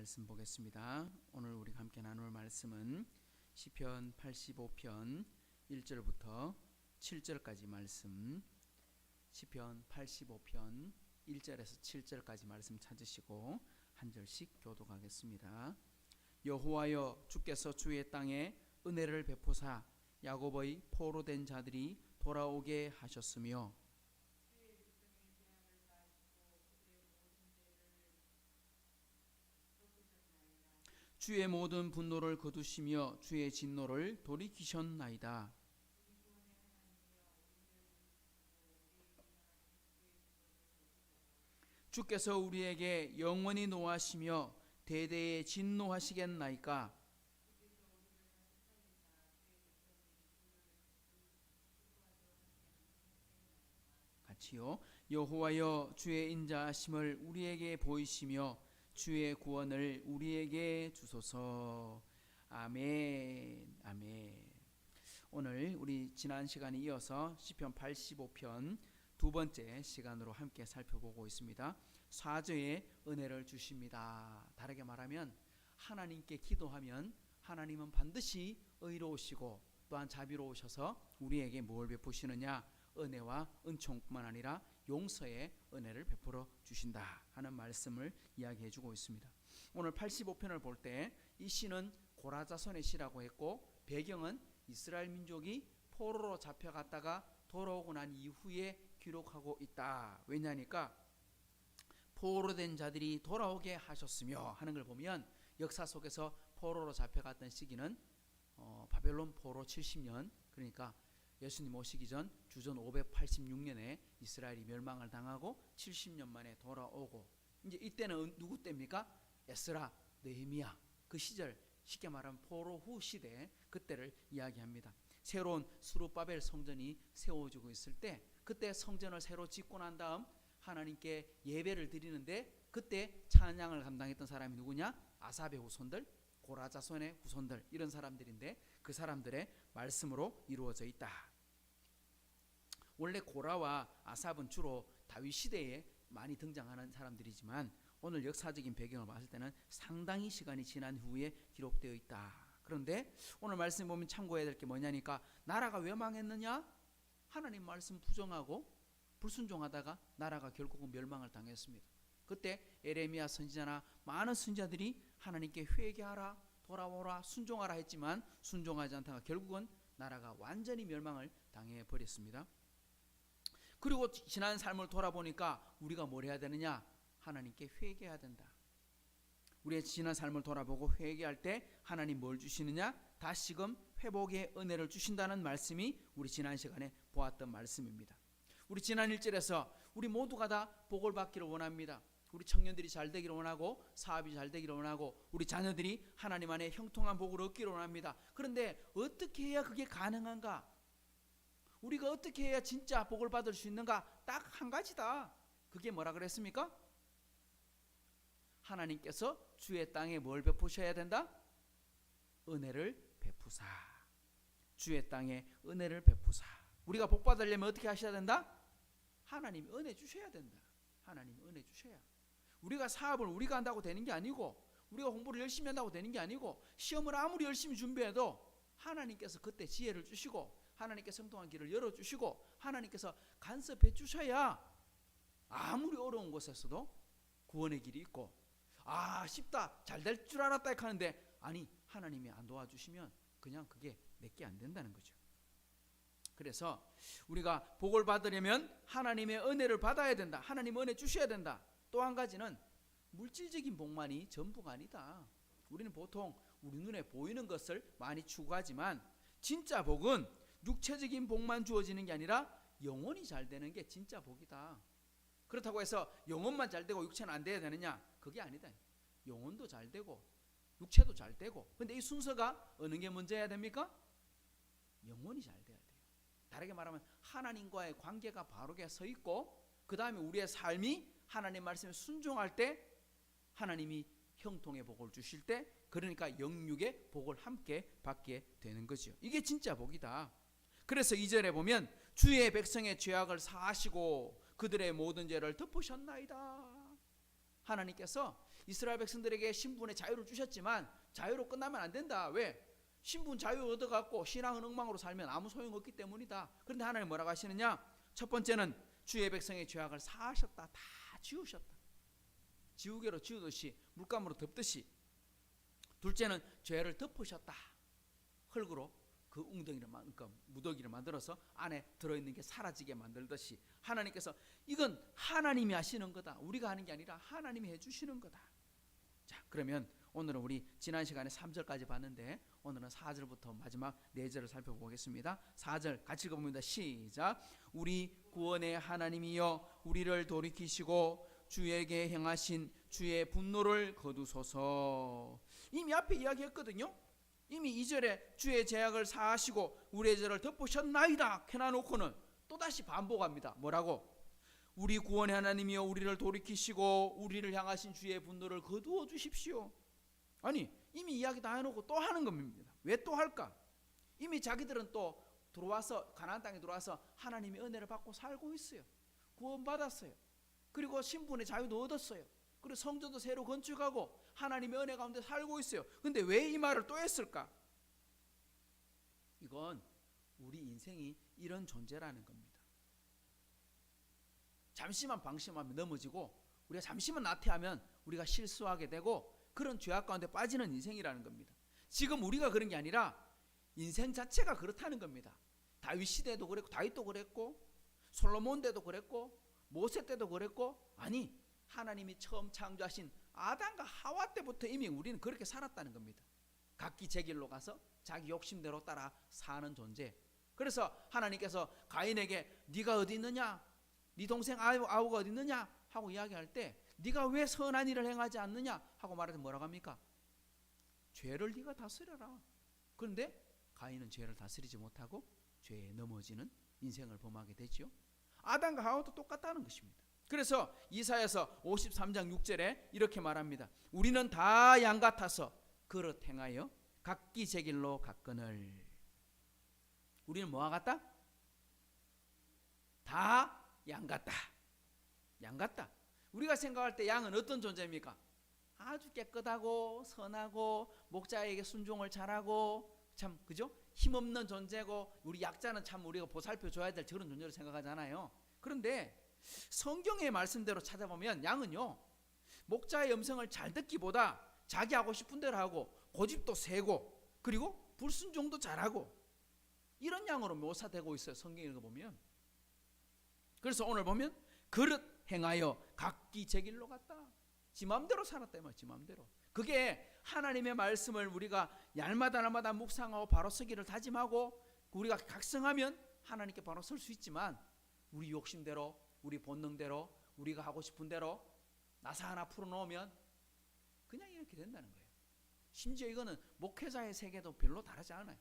말씀 보겠습니다. 오늘 우리가 함께 나눌 말씀은 시편 85편 1절부터 7절까지 말씀. 시편 85편 1절에서 7절까지 말씀 찾으시고 한 절씩 교독하겠습니다. 여호와여 주께서 주의 땅에 은혜를 베푸사 야곱의 포로된 자들이 돌아오게 하셨으며 주의 모든 분노를 거두시며 주의 진노를 돌이키셨나이다. 주께서 우리에게 영원히 노하시며 대대에 진노하시겠나이까? 같이요. 여호와여 주의 인자하심을 우리에게 보이시며 주의 구원을 우리에게 주소서. 아멘. 아멘. 오늘 우리 지난 시간에 이어서 시편 85편 두 번째 시간으로 함께 살펴보고 있습니다. 사죄의 은혜를 주십니다. 다르게 말하면 하나님께 기도하면 하나님은 반드시 의로우시고 또한 자비로우셔서 우리에게 뭘 베푸시느냐 은혜와 은총뿐만 아니라 용서의 은혜를 베풀어 주신다 하는 말씀을 이야기해 주고 있습니다. 오늘 85편을 볼 때 이 시는 고라자손의 시라고 했고 배경은 이스라엘 민족이 포로로 잡혀갔다가 돌아오고 난 이후에 기록하고 있다. 왜냐니까 포로된 자들이 돌아오게 하셨으며 하는 걸 보면 역사 속에서 포로로 잡혀갔던 시기는 어, 바벨론 포로 70년 그러니까 예수님 오시기 전 주전 586년에 이스라엘이 멸망을 당하고 70년 만에 돌아오고 이제 이때는 누구 때입니까? 에스라, 느헤미야 그 시절 쉽게 말하면 포로 후 시대 그때를 이야기합니다. 새로운 수르바벨 성전이 세워지고 있을 때 그때 성전을 새로 짓고 난 다음 하나님께 예배를 드리는데 그때 찬양을 감당했던 사람이 누구냐? 아삽의 후손들, 고라자손의 후손들 이런 사람들인데 그 사람들의 말씀으로 이루어져 있다. 원래 고라와 아삽은 주로 다윗 시대에 많이 등장하는 사람들이지만 오늘 역사적인 배경을 봤을 때는 상당히 시간이 지난 후에 기록되어 있다. 그런데 오늘 말씀 보면 참고해야 될 게 뭐냐니까 나라가 왜 망했느냐? 하나님 말씀 부정하고 불순종하다가 나라가 결국은 멸망을 당했습니다. 그때 에레미야 선지자나 많은 선지자들이 하나님께 회개하라, 돌아오라, 순종하라 했지만 순종하지 않다가 결국은 나라가 완전히 멸망을 당해 버렸습니다. 그리고 지난 삶을 돌아보니까 우리가 뭘 해야 되느냐? 하나님께 회개해야 된다. 우리의 지난 삶을 돌아보고 회개할 때 하나님 뭘 주시느냐? 다시금 회복의 은혜를 주신다는 말씀이 우리 지난 시간에 보았던 말씀입니다. 우리 지난 일절에서 우리 모두가 다 복을 받기를 원합니다. 우리 청년들이 잘 되기를 원하고 사업이 잘 되기를 원하고 우리 자녀들이 하나님 안에 형통한 복을 얻기를 원합니다. 그런데 어떻게 해야 그게 가능한가? 우리가 어떻게 해야 진짜 복을 받을 수 있는가? 딱 한 가지다. 그게 뭐라 그랬습니까? 하나님께서 주의 땅에 뭘 베푸셔야 된다? 은혜를 베푸사. 주의 땅에 은혜를 베푸사. 우리가 복 받으려면 어떻게 하셔야 된다? 하나님이 은혜 주셔야 된다. 하나님이 은혜 주셔야. 우리가 사업을 우리가 한다고 되는 게 아니고 우리가 공부를 열심히 한다고 되는 게 아니고 시험을 아무리 열심히 준비해도 하나님께서 그때 지혜를 주시고 하나님께 성통한 길을 열어 주시고 하나님께서 간섭해 주셔야 아무리 어려운 곳에서도 구원의 길이 있고 아 쉽다 잘 될 줄 알았다 하는데 아니 하나님이 안 도와주시면 그냥 그게 내게 안 된다는 거죠. 그래서 우리가 복을 받으려면 하나님의 은혜를 받아야 된다. 하나님 은혜 주셔야 된다. 또 한 가지는 물질적인 복만이 전부가 아니다. 우리는 보통 우리 눈에 보이는 것을 많이 추구하지만 진짜 복은 육체적인 복만 주어지는 게 아니라 영혼이 잘 되는 게 진짜 복이다. 그렇다고 해서 영혼만 잘 되고 육체는 안 돼야 되느냐? 그게 아니다. 영혼도 잘 되고 육체도 잘 되고. 근데 이 순서가 어느 게 먼저야 됩니까? 영혼이 잘 돼야 돼요. 다르게 말하면 하나님과의 관계가 바르게 서 있고 그 다음에 우리의 삶이 하나님 말씀에 순종할 때 하나님이 형통의 복을 주실 때 그러니까 영육의 복을 함께 받게 되는 거죠. 이게 진짜 복이다. 그래서 이절에 보면 주의 백성의 죄악을 사하시고 그들의 모든 죄를 덮으셨나이다. 하나님께서 이스라엘 백성들에게 신분의 자유를 주셨지만 자유로 끝나면 안 된다. 왜? 신분 자유 얻어갖고 신앙은 엉망으로 살면 아무 소용없기 때문이다. 그런데 하나님 뭐라고 하시느냐? 첫 번째는 주의 백성의 죄악을 사하셨다. 다 지우셨다. 지우개로 지우듯이 물감으로 덮듯이. 둘째는 죄를 덮으셨다. 흙으로 그 웅덩이를 만, 그 무더기를 만들어서 안에 들어있는 게 사라지게 만들듯이 하나님께서 이건 하나님이 하시는 거다. 우리가 하는 게 아니라 하나님이 해주시는 거다. 자, 그러면 오늘은 우리 지난 시간에 3절까지 봤는데 오늘은 4절부터 마지막 4절을 살펴보겠습니다. 4절 같이 읽어봅니다. 시작. 우리 구원의 하나님이여 우리를 돌이키시고 주에게 행하신 주의 분노를 거두소서. 이미 앞에 이야기했거든요. 이미 2절에 주의 제약을 사하시고 우리의 죄를 덮으셨나이다 해놔놓고는 또다시 반복합니다. 뭐라고? 우리 구원의 하나님이여 우리를 돌이키시고 우리를 향하신 주의 분노를 거두어 주십시오. 아니 이미 이야기 다 해놓고 또 하는 겁니다. 왜 또 할까? 이미 자기들은 또 들어와서 가나안 땅에 들어와서 하나님의 은혜를 받고 살고 있어요. 구원 받았어요. 그리고 신분의 자유도 얻었어요. 그리고 성전도 새로 건축하고 하나님의 은혜 가운데 살고 있어요. 근데 왜 이 말을 또 했을까? 이건 우리 인생이 이런 존재라는 겁니다. 잠시만 방심하면 넘어지고 우리가 잠시만 나태하면 우리가 실수하게 되고 그런 죄악 가운데 빠지는 인생이라는 겁니다. 지금 우리가 그런 게 아니라 인생 자체가 그렇다는 겁니다. 다윗 시대도 그랬고 다윗도 그랬고 솔로몬 때도 그랬고 모세 때도 그랬고 아니 하나님이 처음 창조하신 아담과 하와 때부터 이미 우리는 그렇게 살았다는 겁니다. 각기 제 길로 가서 자기 욕심대로 따라 사는 존재. 그래서 하나님께서 가인에게 네가 어디 있느냐? 네 동생 아우, 아우가 어디 있느냐? 하고 이야기할 때 네가 왜 선한 일을 행하지 않느냐? 하고 말해서 뭐라고 합니까? 죄를 네가 다스려라. 그런데 가인은 죄를 다스리지 못하고 죄에 넘어지는 인생을 범하게 되죠. 아담과 하와도 똑같다는 것입니다. 그래서 이사야서 53장 6절에 이렇게 말합니다. 우리는 다 양 같아서 그릇 행하여 각기 제 길로 갔거늘. 우리는 뭐와 같다? 다 양 같다. 양 같다. 우리가 생각할 때 양은 어떤 존재입니까? 아주 깨끗하고 선하고 목자에게 순종을 잘하고 참 그죠? 힘없는 존재고 우리 약자는 참 우리가 보살펴 줘야 될 저런 존재로 생각하잖아요. 그런데 성경의 말씀대로 찾아보면 양은요 목자의 음성을 잘 듣기보다 자기 하고 싶은 대로 하고 고집도 세고 그리고 불순종도 잘하고 이런 양으로 묘사되고 있어요 성경 읽어보면. 그래서 오늘 보면 그릇 행하여 각기 제 길로 갔다. 지 맘대로 살았다 말지 맘대로. 그게 하나님의 말씀을 우리가 날마다 날마다 묵상하고 바로 서기를 다짐하고 우리가 각성하면 하나님께 바로 설 수 있지만 우리 욕심대로 우리 본능대로 우리가 하고 싶은 대로 나사 하나 풀어놓으면 그냥 이렇게 된다는 거예요. 심지어 이거는 목회자의 세계도 별로 다르지 않아요.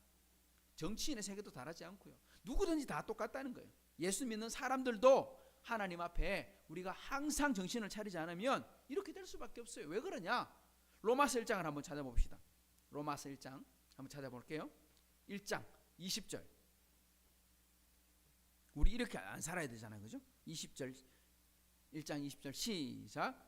정치인의 세계도 다르지 않고요. 누구든지 다 똑같다는 거예요. 예수 믿는 사람들도 하나님 앞에 우리가 항상 정신을 차리지 않으면 이렇게 될 수밖에 없어요. 왜 그러냐? 로마서 1장을 한번 찾아봅시다. 로마서 1장 한번 찾아볼게요. 1장 20절. 우리 이렇게 안 살아야 되잖아요. 그죠? 20절 1장 20절 시작.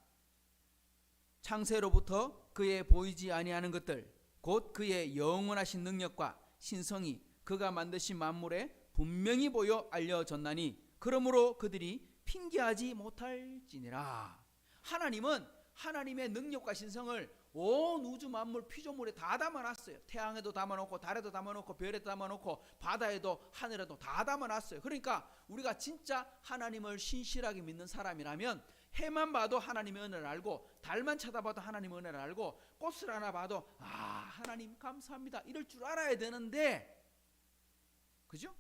창세로부터 그의 보이지 아니하는 것들 곧 그의 영원하신 능력과 신성이 그가 만드신 만물에 분명히 보여 알려졌나니 그러므로 그들이 핑계하지 못할지니라. 하나님은 하나님의 능력과 신성을 온 우주 만물 피조물에 다 담아놨어요. 태양에도 담아놓고 달에도 담아놓고 별에도 담아놓고 바다에도 하늘에도 다 담아놨어요. 그러니까 우리가 진짜 하나님을 신실하게 믿는 사람이라면 해만 봐도 하나님의 은혜를 알고 달만 쳐다봐도 하나님의 은혜를 알고 꽃을 하나 봐도 아 하나님 감사합니다 이럴 줄 알아야 되는데 그죠?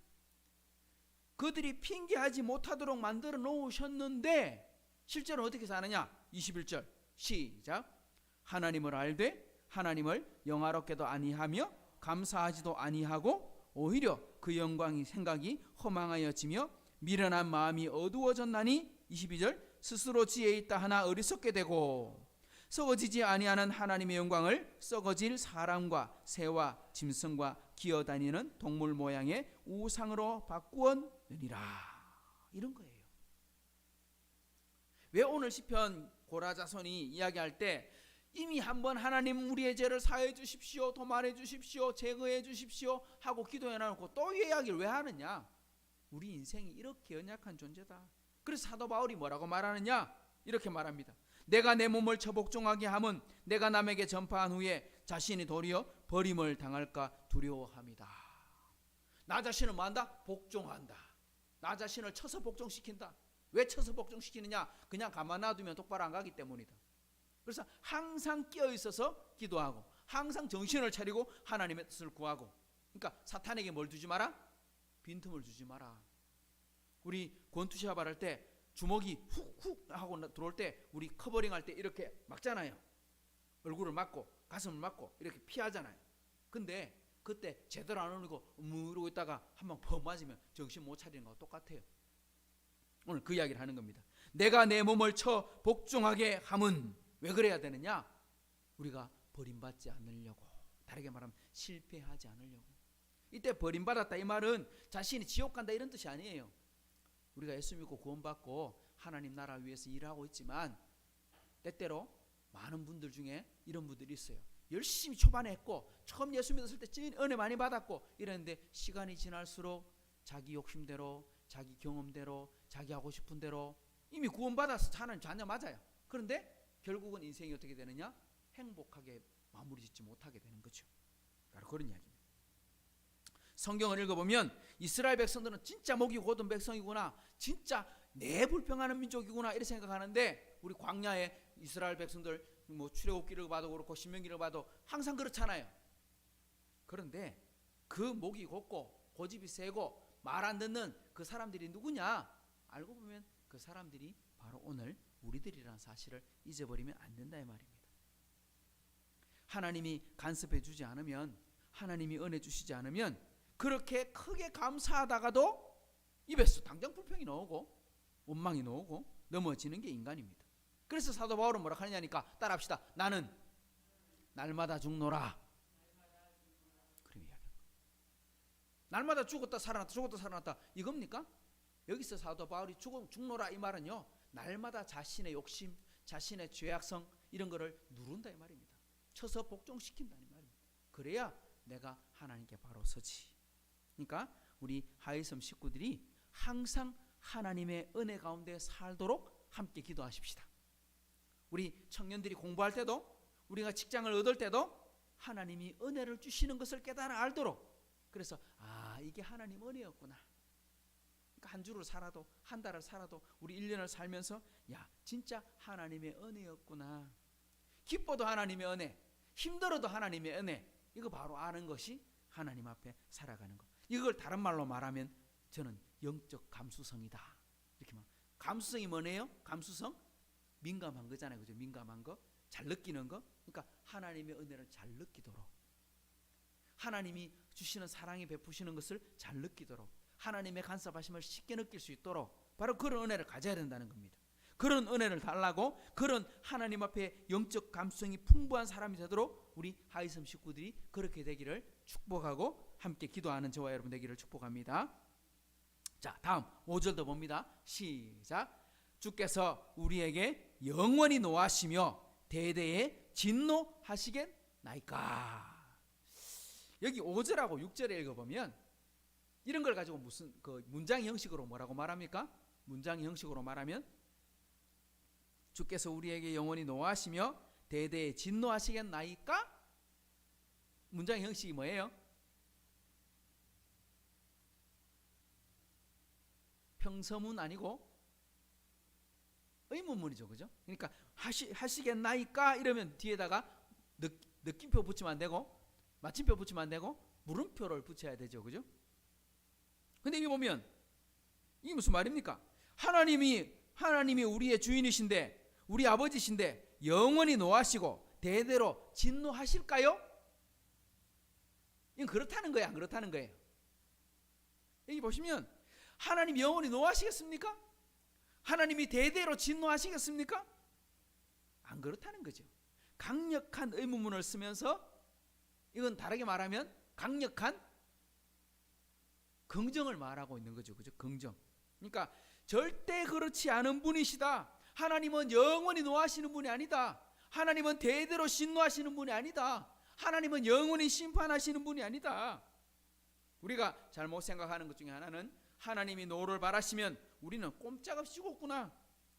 그들이 핑계하지 못하도록 만들어 놓으셨는데 실제로 어떻게 사느냐? 21절 시작 하나님을 알되 하나님을 영화롭게도 아니하며 감사하지도 아니하고 오히려 그 영광이 생각이 허망하여지며 미련한 마음이 어두워졌나니 22절 스스로 지혜 있다 하나 어리석게 되고 썩어지지 아니하는 하나님의 영광을 썩어질 사람과 새와 짐승과 기어다니는 동물 모양의 우상으로 바꾸었느니라 이런 거예요. 왜 오늘 시편 고라자손이 이야기할 때 이미 한번 하나님 우리의 죄를 사해 주십시오, 도말해 주십시오, 제거해 주십시오 하고 기도해 놔놓고 또 이야기를 왜 하느냐? 우리 인생이 이렇게 연약한 존재다. 그래서 사도 바울이 뭐라고 말하느냐? 이렇게 말합니다. 내가 내 몸을 처복종하게 함은 내가 남에게 전파한 후에 자신이 도리어 버림을 당할까 두려워합니다. 나 자신을 뭐한다? 복종한다. 나 자신을 쳐서 복종시킨다. 왜 쳐서 복종시키느냐? 그냥 가만 놔두면 똑바로 안 가기 때문이다. 그래서 항상 깨어 있어서 기도하고 항상 정신을 차리고 하나님의 뜻을 구하고 그러니까 사탄에게 뭘 주지 마라? 빈틈을 주지 마라. 우리 권투시합 할 때 주먹이 훅훅 하고 나- 들어올 때 우리 커버링 할 때 이렇게 막잖아요. 얼굴을 막고 가슴을 막고 이렇게 피하잖아요. 근데 그때 제대로 안 올리고 무르고 있다가 한방펑 맞으면 정신 못 차리는 거와 똑같아요. 오늘 그 이야기를 하는 겁니다. 내가 내 몸을 쳐 복종하게 함은 왜 그래야 되느냐? 우리가 버림받지 않으려고. 다르게 말하면 실패하지 않으려고. 이때 버림받았다 이 말은 자신이 지옥 간다 이런 뜻이 아니에요. 우리가 예수 믿고 구원받고 하나님 나라 위해서 일하고 있지만 때때로 많은 분들 중에 이런 분들이 있어요. 열심히 초반에 했고 처음 예수 믿었을 때 찐 은혜 많이 받았고 이랬는데 시간이 지날수록 자기 욕심대로 자기 경험대로 자기 하고 싶은 대로 이미 구원받아서 사는 자녀 맞아요. 그런데 결국은 인생이 어떻게 되느냐? 행복하게 마무리 짓지 못하게 되는 거죠. 바로 그런 이야기입니다. 성경을 읽어보면 이스라엘 백성들은 진짜 목이 고든 백성이구나. 진짜 내 불평하는 민족이구나. 이렇게 생각하는데 우리 광야에 이스라엘 백성들 뭐 출애굽기를 봐도 그렇고 신명기를 봐도 항상 그렇잖아요. 그런데 그 목이 곱고 고집이 세고 말 안 듣는 그 사람들이 누구냐? 알고 보면 그 사람들이 바로 오늘 우리들이라는 사실을 잊어버리면 안 된다 이 말입니다. 하나님이 간섭해 주지 않으면 하나님이 은혜 주시지 않으면 그렇게 크게 감사하다가도 입에서 당장 불평이 나오고 원망이 나오고 넘어지는 게 인간입니다. 그래서 사도 바울은 뭐라 하느냐니까 따라합시다. 나는 날마다 죽노라. 날마다 죽었다 살아났다 죽었다 살아났다 이겁니까? 여기서 사도 바울이 죽, 죽노라 이 말은요. 날마다 자신의 욕심, 자신의 죄악성 이런 거를 누른다 이 말입니다. 쳐서 복종시킨다는 말입니다. 그래야 내가 하나님께 바로 서지. 그러니까 우리 하이섬 식구들이 항상 하나님의 은혜 가운데 살도록 함께 기도하십시다. 우리 청년들이 공부할 때도 우리가 직장을 얻을 때도 하나님이 은혜를 주시는 것을 깨달아 알도록 그래서 아 이게 하나님 은혜였구나. 그러니까 한 주를 살아도 한 달을 살아도 우리 1년을 살면서 야 진짜 하나님의 은혜였구나. 기뻐도 하나님의 은혜, 힘들어도 하나님의 은혜. 이거 바로 아는 것이 하나님 앞에 살아가는 것. 이걸 다른 말로 말하면 저는 영적 감수성이다. 이렇게 말. 감수성이 뭐네요? 감수성 민감한 거잖아요. 그죠? 민감한 거, 잘 느끼는 거. 그러니까 하나님의 은혜를 잘 느끼도록 하나님이 주시는 사랑이 베푸시는 것을 잘 느끼도록 하나님의 간섭하심을 쉽게 느낄 수 있도록 바로 그런 은혜를 가져야 된다는 겁니다. 그런 은혜를 달라고 그런 하나님 앞에 영적 감수성이 풍부한 사람이 되도록 우리 하이섬 식구들이 그렇게 되기를 축복하고 함께 기도하는 저와 여러분 되기를 축복합니다. 자, 다음 5절도 봅니다. 시작. 주께서 우리에게 영원히 노하시며 대대에 진노하시겠나이까. 여기 5절하고 6절에 읽어보면 이런 걸 가지고 무슨 그 문장 형식으로 뭐라고 말합니까? 문장 형식으로 말하면 주께서 우리에게 영원히 노하시며 대대에 진노하시겠나이까? 문장 형식이 뭐예요? 평서문 아니고 의문문이죠, 그죠? 그러니까 하시 하시겠나이까 이러면 뒤에다가 느, 느낌표 붙이면 안 되고 마침표 붙이면 안 되고 물음표를 붙여야 되죠, 그죠? 근데 이게 보면 이게 무슨 말입니까? 하나님이 하나님이 우리의 주인이신데 우리 아버지신데 영원히 노하시고 대대로 진노하실까요? 이건 그렇다는 안 그렇다는 거예요. 여기 보시면 하나님 영원히 노하시겠습니까? 하나님이 대대로 진노하시겠습니까? 안 그렇다는 거죠. 강력한 의문문을 쓰면서 이건 다르게 말하면 강력한 긍정을 말하고 있는 거죠. 그죠? 긍정. 그러니까 절대 그렇지 않은 분이시다. 하나님은 영원히 노하시는 분이 아니다. 하나님은 대대로 신노하시는 분이 아니다. 하나님은 영원히 심판하시는 분이 아니다. 우리가 잘못 생각하는 것 중에 하나는 하나님이 노를 바라시면 우리는 꼼짝없이 죽었구나.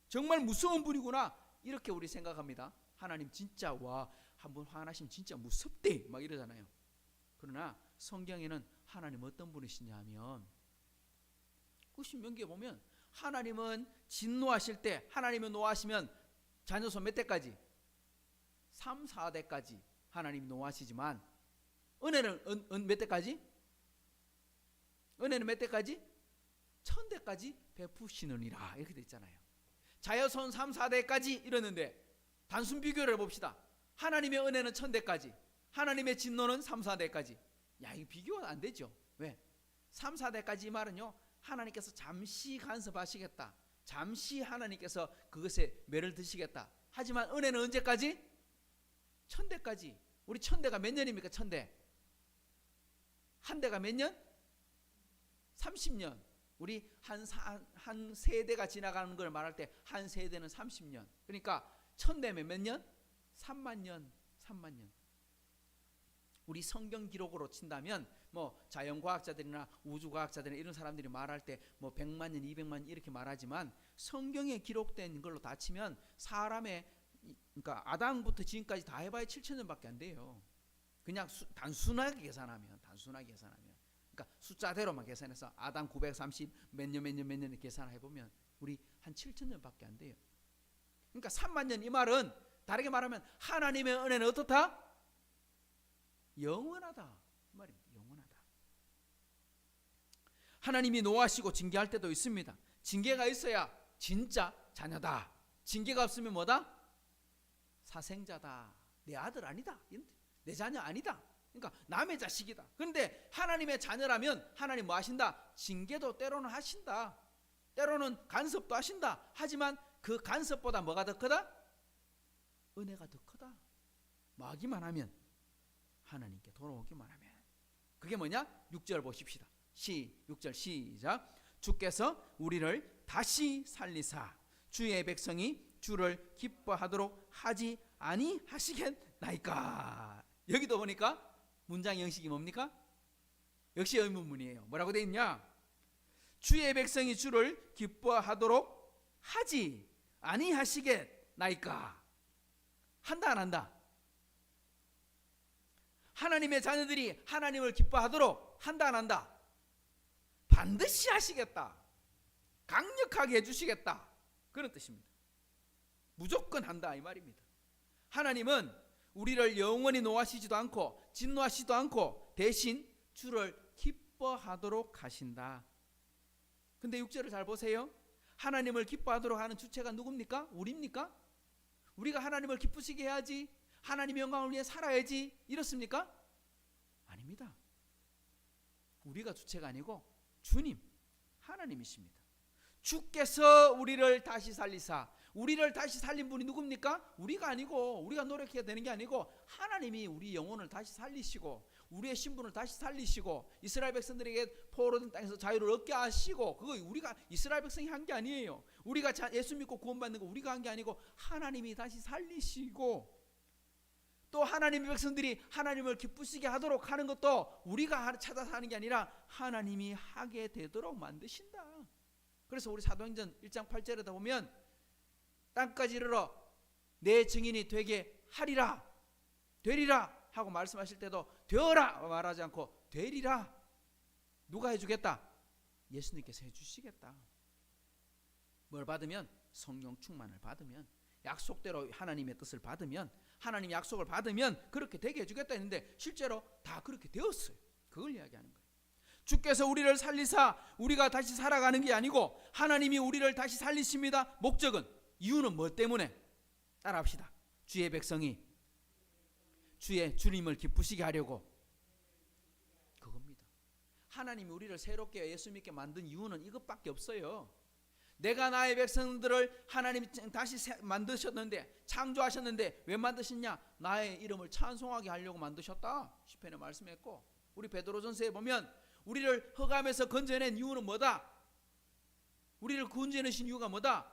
정말 무서운 분이구나. 이렇게 우리 생각합니다. 하나님 진짜 와 한번 화나시면 진짜 무섭대 막 이러잖아요. 그러나 성경에는 하나님 어떤 분이시냐 하면 그 신명기에 보면 하나님은 진노하실 때 하나님은 노하시면 자녀수 몇 대까지? 3, 4대까지 하나님 노하시지만 은혜는 은, 은 몇 대까지? 은혜는 몇 대까지? 천 대까지 베푸시느니라 이렇게 돼 있잖아요. 자여손 3, 4대까지 이러는데 단순 비교를 해봅시다. 하나님의 은혜는 천 대까지, 하나님의 진노는 3, 4대까지. 야, 이거 비교가 안 되죠. 왜? 3, 4대까지 이 말은요. 하나님께서 잠시 간섭하시겠다. 잠시 하나님께서 그것에 매를 드시겠다. 하지만 은혜는 언제까지? 천대까지. 우리 천대가 몇 년입니까? 천대. 한 대가 몇 년? 30년. 우리 한, 사, 한 세대가 지나가는 걸 말할 때 한 세대는 30년. 그러니까 천대면 몇 년? 3만 년. 3만 년. 우리 성경 기록으로 친다면 뭐 자연과학자들이나 우주과학자들이나 이런 사람들이 말할 때 뭐 100만 년, 200만 년 이렇게 말하지만 성경에 기록된 걸로 다 치면 사람의 이- 그러니까 아담부터 지금까지 다 해봐야 7천 년밖에 안 돼요. 그냥 수, 단순하게 계산하면 단순하게 계산하면 그러니까 숫자대로만 계산해서 아담 930 몇 년 몇 년 몇년 계산해 보면 우리 한 7천 년밖에 안 돼요. 그러니까 3만 년 이 말은 다르게 말하면 하나님의 은혜는 어떻다? 영원하다. 이 말입니다. 영원하다. 하나님이 노하시고 징계할 때도 있습니다. 징계가 있어야 진짜 자녀다. 징계가 없으면 뭐다? 사생자다. 내 아들 아니다. 내 자녀 아니다. 그러니까 남의 자식이다. 그런데 하나님의 자녀라면 하나님 뭐 하신다? 징계도 때로는 하신다. 때로는 간섭도 하신다. 하지만 그 간섭보다 뭐가 더 크다? 은혜가 더 크다. 마기만 하면 하나님께 돌아오기만 하면 그게 뭐냐? 6절 보십시다. 시 6절 시작. 주께서 우리를 다시 살리사 주의 백성이 주를 기뻐하도록 하지 아니하시겠나이까. 여기도 보니까 문장 형식이 뭡니까? 역시 의문문이에요. 뭐라고 돼 있냐? 주의 백성이 주를 기뻐하도록 하지 아니하시겠나이까. 한다 안 한다? 하나님의 자녀들이 하나님을 기뻐하도록 한다 안 한다? 반드시 하시겠다. 강력하게 해주시겠다. 그런 뜻입니다. 무조건 한다 이 말입니다. 하나님은 우리를 영원히 노하시지도 않고 진노하시지도 않고 대신 주를 기뻐하도록 하신다. 근데 6절을 잘 보세요. 하나님을 기뻐하도록 하는 주체가 누굽니까? 우리입니까? 우리가 하나님을 기쁘시게 해야지. 하나님의 영광을 위해 살아야지. 이렇습니까? 아닙니다. 우리가 주체가 아니고 주님, 하나님이십니다. 주께서 우리를 다시 살리사 우리를 다시 살린 분이 누굽니까? 우리가 아니고 우리가 노력해야 되는 게 아니고 하나님이 우리 영혼을 다시 살리시고 우리의 신분을 다시 살리시고 이스라엘 백성들에게 포로된 땅에서 자유를 얻게 하시고 그거 우리가 이스라엘 백성이 한 게 아니에요. 우리가 자- 예수 믿고 구원받는 거 우리가 한 게 아니고 하나님이 다시 살리시고 또 하나님의 백성들이 하나님을 기쁘시게 하도록 하는 것도 우리가 하- 찾아서 하는 게 아니라 하나님이 하게 되도록 만드신다. 그래서 우리 사도행전 1장 8절에다 보면 땅까지 이르러 내 증인이 되게 하리라 되리라 하고 말씀하실 때도 되어라 말하지 않고 되리라 누가 해주겠다? 예수님께서 해주시겠다. 뭘 받으면? 성령 충만을 받으면 약속대로 하나님의 뜻을 받으면 하나님 약속을 받으면 그렇게 되게 해주겠다 했는데 실제로 다 그렇게 되었어요. 그걸 이야기하는 거예요. 주께서 우리를 살리사 우리가 다시 살아가는 게 아니고 하나님이 우리를 다시 살리십니다. 목적은 이유는 뭐 때문에? 따라합시다. 주의 백성이 주의 주님을 기쁘시게 하려고. 그겁니다. 하나님이 우리를 새롭게 예수 믿게 만든 이유는 이것밖에 없어요. 내가 나의 백성들을 하나님이 다시 새- 만드셨는데 창조하셨는데 왜 만드셨냐? 나의 이름을 찬송하게 하려고 만드셨다. 시편에 말씀했고 우리 베드로전서에 보면 우리를 흑암에서 건져낸 이유는 뭐다? 우리를 구원해내신 이유가 뭐다?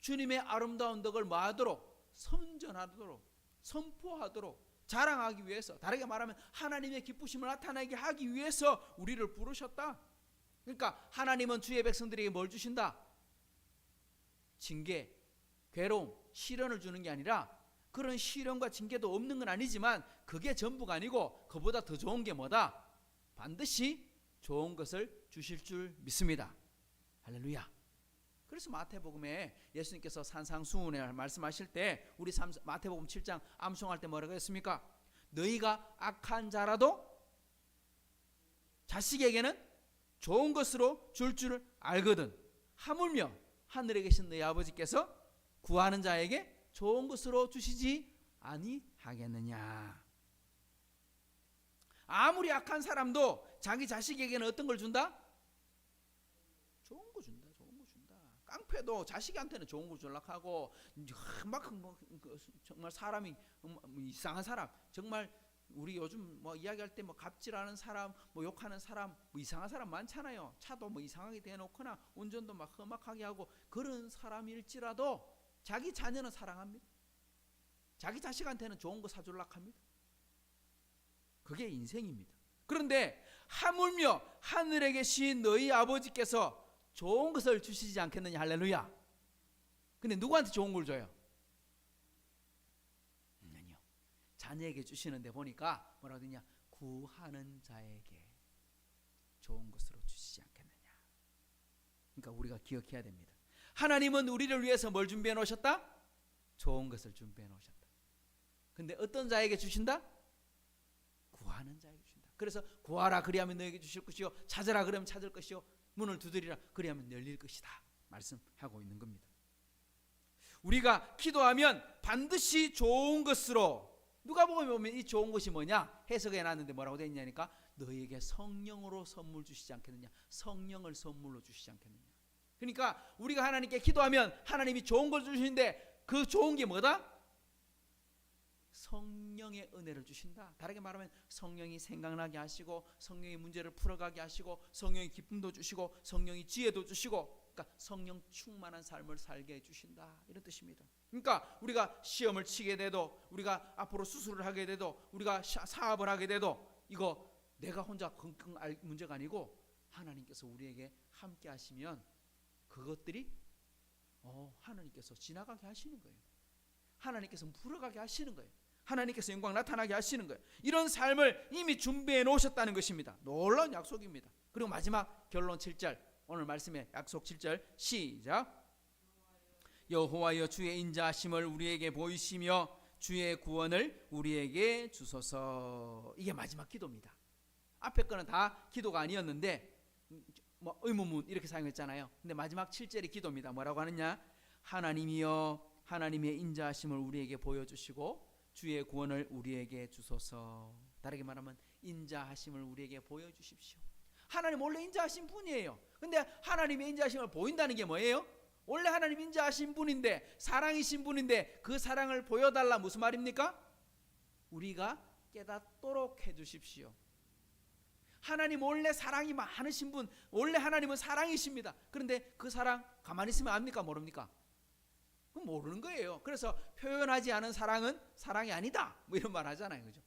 주님의 아름다운 덕을 뭐하도록 선전하도록 선포하도록 자랑하기 위해서 다르게 말하면 하나님의 기쁘심을 나타내게 하기 위해서 우리를 부르셨다. 그러니까 하나님은 주의 백성들에게 뭘 주신다? 징계, 괴로움, 시련을 주는 게 아니라 그런 시련과 징계도 없는 건 아니지만 그게 전부가 아니고 그보다 더 좋은 게 뭐다? 반드시 좋은 것을 주실 줄 믿습니다. 할렐루야. 그래서 마태복음에 예수님께서 산상수훈에 말씀하실 때 우리 삼- 마태복음 7장 암송할 때 뭐라고 했습니까? 너희가 악한 자라도 자식에게는 좋은 것으로 줄 줄 알거든. 하물며 하늘에 계신 너희 아버지께서 구하는 자에게 좋은 것으로 주시지 아니하겠느냐. 아무리 악한 사람도 자기 자식에게는 어떤 걸 준다? 좋은 거 준다. 좋은 거 준다. 깡패도 자식한테는 좋은 걸 줄락하고 막 뭐, 그 정말 사람이 뭐 이상한 사람 정말 우리 요즘 뭐 이야기할 때 뭐 갑질하는 사람 뭐 욕하는 사람 뭐 이상한 사람 많잖아요. 차도 뭐 이상하게 대놓거나 운전도 막 험악하게 하고 그런 사람일지라도 자기 자녀는 사랑합니다. 자기 자식한테는 좋은 거 사줄락 합니다. 그게 인생입니다. 그런데 하물며 하늘에 계신 너희 아버지께서 좋은 것을 주시지 않겠느냐. 할렐루야. 근데 누구한테 좋은 걸 줘요? 자녀에게 주시는데 보니까 뭐라고 되냐? 구하는 자에게 좋은 것으로 주시지 않겠느냐. 그러니까 우리가 기억해야 됩니다. 하나님은 우리를 위해서 뭘 준비해 놓으셨다? 좋은 것을 준비해 놓으셨다. 근데 어떤 자에게 주신다? 구하는 자에게 주신다. 그래서 구하라 그리하면 너에게 주실 것이요 찾으라 그러면 찾을 것이요 문을 두드리라 그리하면 열릴 것이다 말씀하고 있는 겁니다. 우리가 기도하면 반드시 좋은 것으로 누가 보면 이 좋은 것이 뭐냐 해석해 놨는데 뭐라고 되어 있냐니까 너에게 성령으로 선물 주시지 않겠느냐 성령을 선물로 주시지 않겠느냐 그러니까 우리가 하나님께 기도하면 하나님이 좋은 걸 주시는데 그 좋은 게 뭐다? 성령의 은혜를 주신다. 다르게 말하면 성령이 생각나게 하시고 성령이 문제를 풀어가게 하시고 성령이 기쁨도 주시고 성령이 지혜도 주시고 그러니까 성령 충만한 삶을 살게 해 주신다. 이런 뜻입니다. 그러니까 우리가 시험을 치게 돼도 우리가 앞으로 수술을 하게 돼도 우리가 사- 사업을 하게 돼도 이거 내가 혼자 끙끙 알 문제가 아니고 하나님께서 우리에게 함께 하시면 그것들이 어, 하나님께서 지나가게 하시는 거예요. 하나님께서 풀어가게 하시는 거예요. 하나님께서 영광 나타나게 하시는 거예요. 이런 삶을 이미 준비해 놓으셨다는 것입니다. 놀라운 약속입니다. 그리고 마지막 결론 7절 오늘 말씀의 약속 7절 시작 여호와여 주의 인자하심을 우리에게 보이시며 주의 구원을 우리에게 주소서 이게 마지막 기도입니다. 앞에 거는 다 기도가 아니었는데 뭐 의문문 이렇게 사용했잖아요. 근데 마지막 7절이 기도입니다. 뭐라고 하느냐? 하나님이여 하나님의 인자하심을 우리에게 보여주시고 주의 구원을 우리에게 주소서. 다르게 말하면 인자하심을 우리에게 보여주십시오. 하나님 원래 인자하신 분이에요. 근데 하나님의 인자하심을 보인다는 게 뭐예요? 원래 하나님 인자하신 분인데 사랑이신 분인데 그 사랑을 보여달라 무슨 말입니까? 우리가 깨닫도록 해주십시오. 하나님 원래 사랑이 많으신 분, 원래 하나님은 사랑이십니다. 그런데 그 사랑 가만히 있으면 압니까 모릅니까? 그건 모르는 거예요. 그래서 표현하지 않은 사랑은 사랑이 아니다. 뭐 이런 말 하잖아요. 그죠?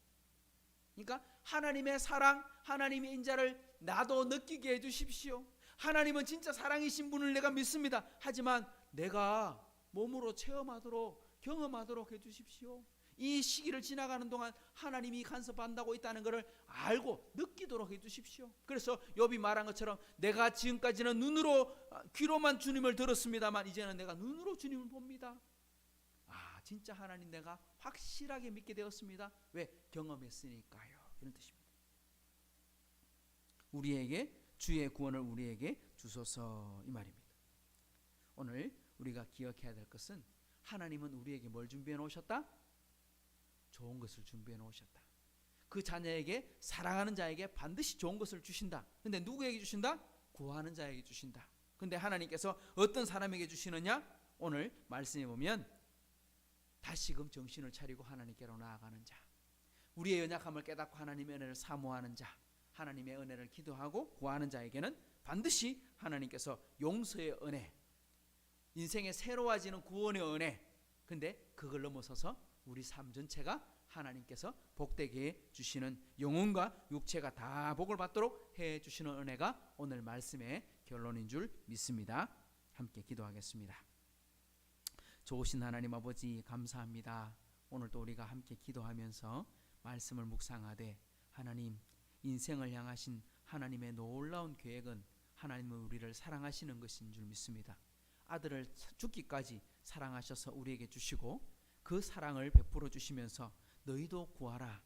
그러니까 하나님의 사랑, 하나님의 인자를 나도 느끼게 해 주십시오. 하나님은 진짜 사랑이신 분을 내가 믿습니다. 하지만 내가 몸으로 체험하도록 경험하도록 해 주십시오. 이 시기를 지나가는 동안 하나님이 간섭한다고 있다는 것을 알고 느끼도록 해 주십시오. 그래서 욥이 말한 것처럼 내가 지금까지는 눈으로 아, 귀로만 주님을 들었습니다만 이제는 내가 눈으로 주님을 봅니다. 아, 진짜 하나님 내가 확실하게 믿게 되었습니다. 왜? 경험했으니까요. 이런 뜻입니다. 우리에게 주의 구원을 우리에게 주소서 이 말입니다. 오늘 우리가 기억해야 될 것은 하나님은 우리에게 뭘 준비해 놓으셨다? 좋은 것을 준비해 놓으셨다. 그 자녀에게 사랑하는 자에게 반드시 좋은 것을 주신다. 근데 누구에게 주신다? 구하는 자에게 주신다. 근데 하나님께서 어떤 사람에게 주시느냐? 오늘 말씀해 보면 다시금 정신을 차리고 하나님께로 나아가는 자. 우리의 연약함을 깨닫고 하나님의 은혜를 사모하는 자. 하나님의 은혜를 기도하고 구하는 자에게는 반드시 하나님께서 용서의 은혜, 인생의 새로워지는 구원의 은혜. 근데 그걸 넘어서서 우리 삶 전체가 하나님께서 복되게 해 주시는 영혼과 육체가 다 복을 받도록 해 주시는 은혜가 오늘 말씀의 결론인 줄 믿습니다. 함께 기도하겠습니다. 좋으신 하나님 아버지 감사합니다. 오늘도 우리가 함께 기도하면서 말씀을 묵상하되 하나님 인생을 향하신 하나님의 놀라운 계획은 하나님은 우리를 사랑하시는 것인 줄 믿습니다. 아들을 죽기까지 사랑하셔서 우리에게 주시고 그 사랑을 베풀어 주시면서 너희도 구하라.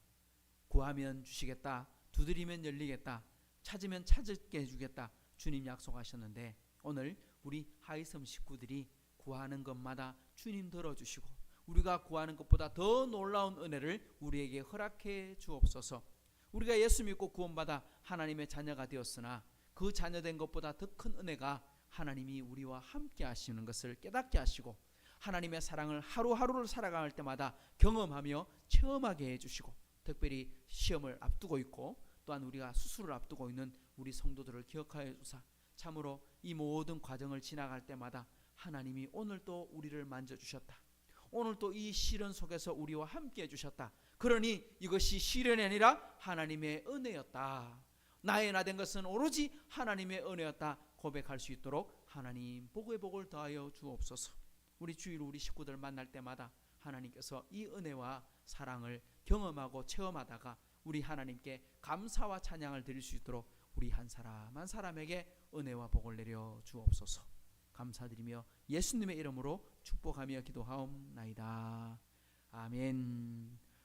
구하면 주시겠다. 두드리면 열리겠다. 찾으면 찾게 해주겠다. 주님 약속하셨는데 오늘 우리 하이섬 식구들이 구하는 것마다 주님 들어주시고 우리가 구하는 것보다 더 놀라운 은혜를 우리에게 허락해 주옵소서. 우리가 예수 믿고 구원받아 하나님의 자녀가 되었으나 그 자녀된 것보다 더 큰 은혜가 하나님이 우리와 함께 하시는 것을 깨닫게 하시고 하나님의 사랑을 하루하루를 살아갈 때마다 경험하며 체험하게 해주시고 특별히 시험을 앞두고 있고 또한 우리가 수술을 앞두고 있는 우리 성도들을 기억하여 주사 참으로 이 모든 과정을 지나갈 때마다 하나님이 오늘 또 우리를 만져주셨다. 오늘 또 이 시련 속에서 우리와 함께 해주셨다. 그러니 이것이 시련이 아니라 하나님의 은혜였다. 나의 나 된 것은 오로지 하나님의 은혜였다. 고백할 수 있도록 하나님 복의 복을 더하여 주옵소서. 우리 주일 우리 식구들 만날 때마다 하나님께서 이 은혜와 사랑을 경험하고 체험하다가 우리 하나님께 감사와 찬양을 드릴 수 있도록 우리 한 사람 한 사람에게 은혜와 복을 내려 주옵소서. 감사드리며 예수님의 이름으로 축복하며 기도하옵나이다. 아멘.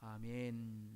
아멘.